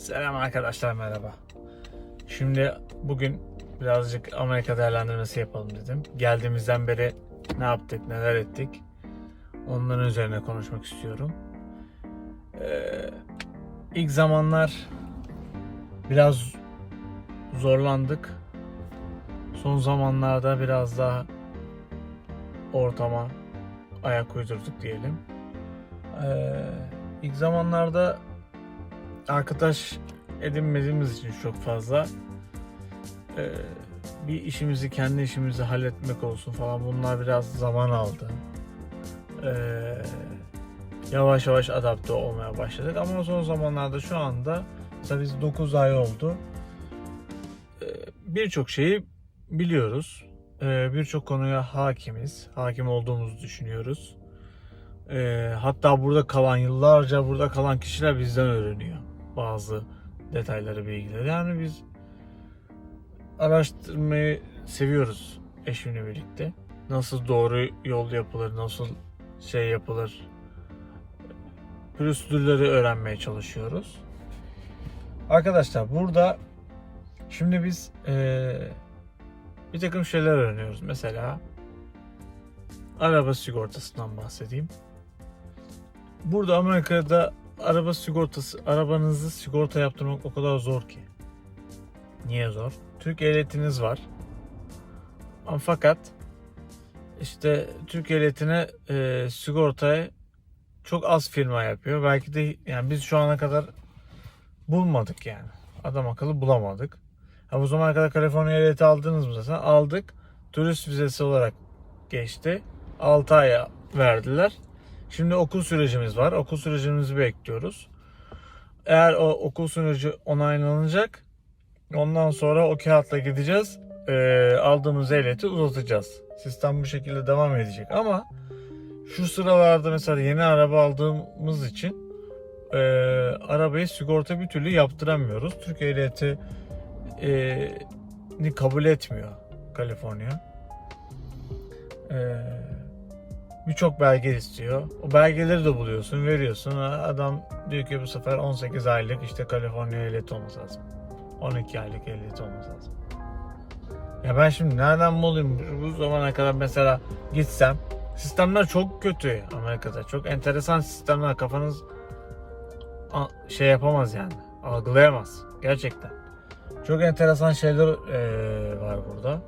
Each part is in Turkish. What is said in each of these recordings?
Selam arkadaşlar merhaba. Şimdi bugün birazcık Amerika değerlendirmesi yapalım dedim. Geldiğimizden beri ne yaptık, neler ettik. Onların üzerine konuşmak istiyorum. Ee, ilk zamanlar biraz zorlandık. Son zamanlarda biraz daha ortama ayak uydurduk diyelim. Ee, ilk zamanlarda arkadaş edinmediğimiz için çok fazla e, bir işimizi kendi işimizi halletmek olsun falan bunlar biraz zaman aldı. E, yavaş yavaş adapte olmaya başladık ama son zamanlarda şu anda mesela biz 9 ay oldu. E, Birçok şeyi biliyoruz. E, Birçok konuya hakimiz. Hakim olduğumuzu düşünüyoruz. E, hatta burada kalan yıllarca burada kalan kişiler bizden öğreniyor bazı detayları, bilgileri. Yani biz araştırmayı seviyoruz eşimle birlikte. Nasıl doğru yol yapılır, nasıl şey yapılır, prosedürleri öğrenmeye çalışıyoruz. Arkadaşlar burada şimdi biz eee, bir takım şeyler öğreniyoruz. Mesela araba sigortasından bahsedeyim. Burada Amerika'da araba sigortası, arabanızı sigorta yaptırmak o kadar zor ki. Niye zor? Türk ehliyetiniz var. Fakat işte Türk ehliyetine e, sigortaya çok az firma yapıyor. Belki de yani biz şu ana kadar bulmadık yani. Adam akıllı bulamadık. Ha bu zamana kadar Kaliforniya ehliyeti aldınız mı zaten? Aldık. Turist vizesi olarak geçti. 6 aya verdiler. Şimdi okul sürecimiz var. Okul sürecimizi bekliyoruz. Eğer o okul süreci onaylanacak ondan sonra o kağıtla gideceğiz. Ee, aldığımız ehliyeti uzatacağız. Sistem bu şekilde devam edecek ama şu sıralarda mesela yeni araba aldığımız için e, arabayı sigorta bir türlü yaptıramıyoruz. Türk ehliyeti e, kabul etmiyor Kaliforniya. Eee birçok belge istiyor. O belgeleri de buluyorsun, veriyorsun. Adam diyor ki bu sefer 18 aylık işte Kaliforniya ehliyeti olması lazım. 12 aylık ehliyeti olması lazım. Ya ben şimdi nereden bulayım bu zamana kadar mesela gitsem sistemler çok kötü Amerika'da. Çok enteresan sistemler kafanız şey yapamaz yani. Algılayamaz. Gerçekten. Çok enteresan şeyler eee, var burada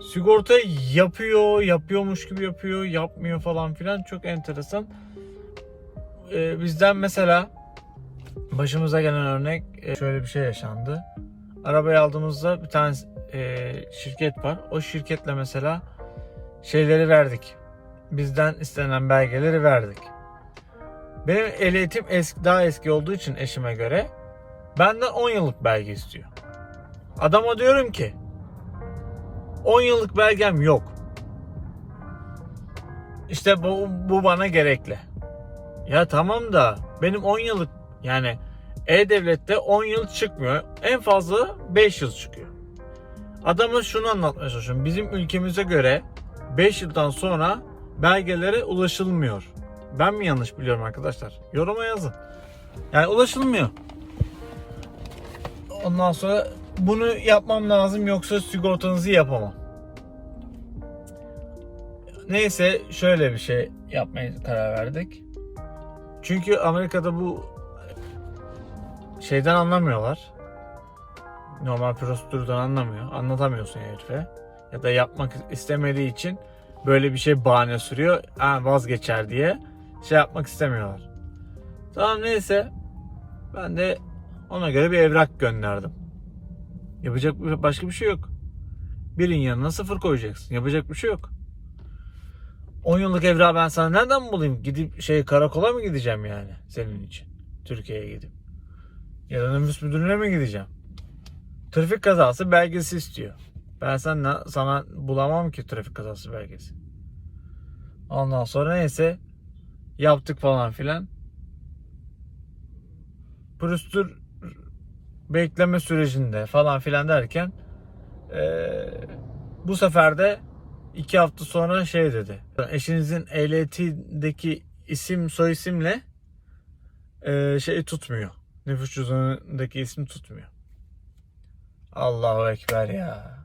sigorta yapıyor, yapıyormuş gibi yapıyor, yapmıyor falan filan çok enteresan. Ee, bizden mesela başımıza gelen örnek e, şöyle bir şey yaşandı. Arabayı aldığımızda bir tane e, şirket var. O şirketle mesela şeyleri verdik. Bizden istenen belgeleri verdik. Benim ehliyetim eski, daha eski olduğu için eşime göre benden 10 yıllık belge istiyor. Adama diyorum ki 10 yıllık belgem yok. İşte bu, bu bana gerekli. Ya tamam da benim 10 yıllık yani E-Devlet'te 10 yıl çıkmıyor. En fazla 5 yıl çıkıyor. Adama şunu anlatmaya çalışıyorum. Bizim ülkemize göre 5 yıldan sonra belgelere ulaşılmıyor. Ben mi yanlış biliyorum arkadaşlar? Yoruma yazın. Yani ulaşılmıyor. Ondan sonra bunu yapmam lazım yoksa sigortanızı yapamam. Neyse şöyle bir şey yapmaya karar verdik. Çünkü Amerika'da bu şeyden anlamıyorlar. Normal prosedürden anlamıyor. Anlatamıyorsun herife. Ya da yapmak istemediği için böyle bir şey bahane sürüyor. Ha, vazgeçer diye şey yapmak istemiyorlar. Tamam neyse. Ben de ona göre bir evrak gönderdim. Yapacak bir- başka bir şey yok. Birin yanına sıfır koyacaksın. Yapacak bir şey yok. 10 yıllık evrağı ben sana nereden bulayım? Gidip şey karakola mı gideceğim yani senin için? Türkiye'ye gidip. Ya da nüfus müdürlüğüne mi gideceğim? Trafik kazası belgesi istiyor. Ben sana, sana bulamam ki trafik kazası belgesi. Ondan sonra neyse yaptık falan filan. Prosedür bekleme sürecinde falan filan derken eee, bu sefer de iki hafta sonra şey dedi. Eşinizin ehliyetindeki isim soy isimle e, şey tutmuyor. Nüfus cüzdanındaki ismi tutmuyor. Allahu Ekber ya.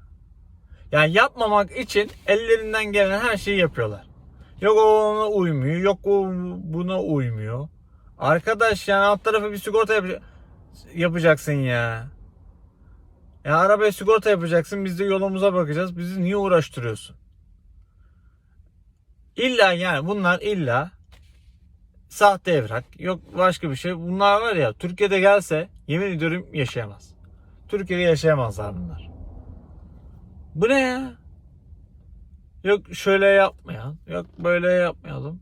Yani yapmamak için ellerinden gelen her şeyi yapıyorlar. Yok o ona uymuyor, yok o buna uymuyor. Arkadaş yani alt tarafı bir sigorta yap- yapacaksın ya. Ya arabaya sigorta yapacaksın, biz de yolumuza bakacağız. Bizi niye uğraştırıyorsun? İlla yani bunlar illa sahte evrak, yok başka bir şey. Bunlar var ya Türkiye'de gelse yemin ediyorum yaşayamaz. Türkiye'de yaşayamazlar bunlar. Bu ne ya? Yok şöyle yapmayan, yok böyle yapmayalım.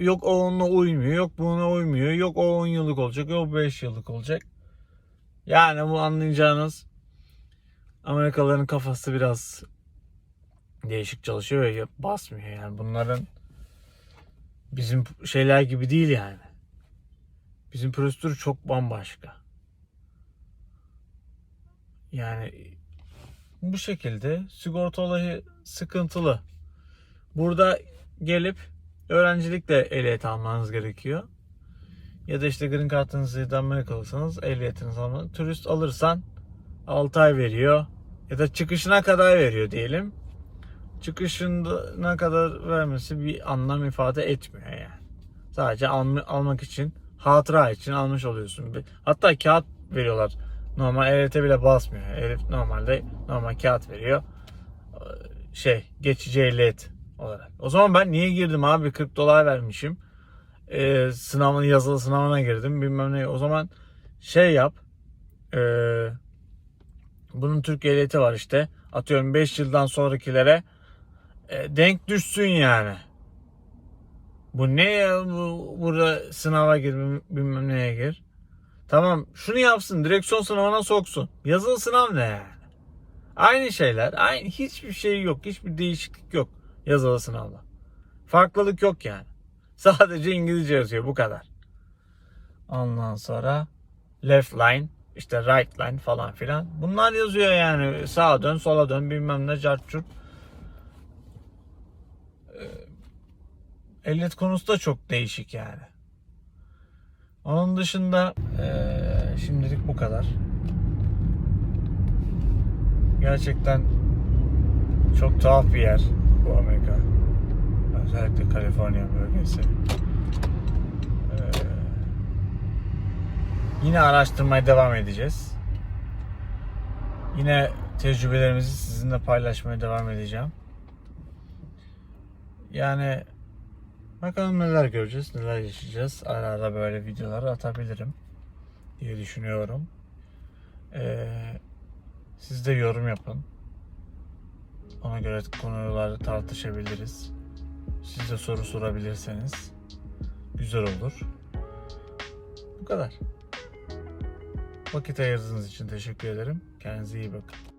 Yok o onunla uymuyor, yok buna uymuyor, yok o 10 yıllık olacak, yok 5 yıllık olacak. Yani bu anlayacağınız Amerikalıların kafası biraz değişik çalışıyor ve basmıyor yani bunların bizim şeyler gibi değil yani. Bizim prosedür çok bambaşka. Yani bu şekilde sigorta olayı sıkıntılı. Burada gelip öğrencilikle ehliyet almanız gerekiyor. Ya da işte green kartınızı ya da Amerikalıysanız ehliyetinizi almanız. Turist alırsan 6 ay veriyor. Ya da çıkışına kadar veriyor diyelim. Çıkışına kadar vermesi bir anlam ifade etmiyor yani. Sadece alma- almak için, hatıra için almış oluyorsun. Hatta kağıt veriyorlar. Normal ehliyete bile basmıyor. Ehliyet normalde normal kağıt veriyor. Ee, Şey, geçici ehliyet olarak. O zaman ben niye girdim abi? 40 dolar vermişim. Ee, sınavın yazılı sınavına girdim. Bilmem ne. O zaman şey yap. Ee, bunun Türk ehliyeti var işte. Atıyorum 5 yıldan sonrakilere e, denk düşsün yani. Bu ne ya? Bu, burada sınava gir bilmem neye gir. Tamam şunu yapsın direksiyon sınavına soksun. Yazılı sınav ne yani? Aynı şeyler. Aynı hiçbir şey yok. Hiçbir değişiklik yok yazılı sınavda. Farklılık yok yani. Sadece İngilizce yazıyor bu kadar. Ondan sonra left line işte right line falan filan. Bunlar yazıyor yani. Sağa dön sola dön bilmem ne cart curt. Ee, Ehliyet konusu da çok değişik yani. Onun dışında eee, şimdilik bu kadar. Gerçekten çok tuhaf bir yer bu Amerika. Özellikle Kaliforniya bölgesi. Eee, yine araştırmaya devam edeceğiz. Yine tecrübelerimizi sizinle paylaşmaya devam edeceğim. Yani Bakalım neler göreceğiz, neler yaşayacağız. Ara ara böyle videolar atabilirim diye düşünüyorum. Ee, siz de yorum yapın. Ona göre konuları tartışabiliriz. Siz de soru sorabilirseniz güzel olur. Bu kadar. Vakit ayırdığınız için teşekkür ederim. Kendinize iyi bakın.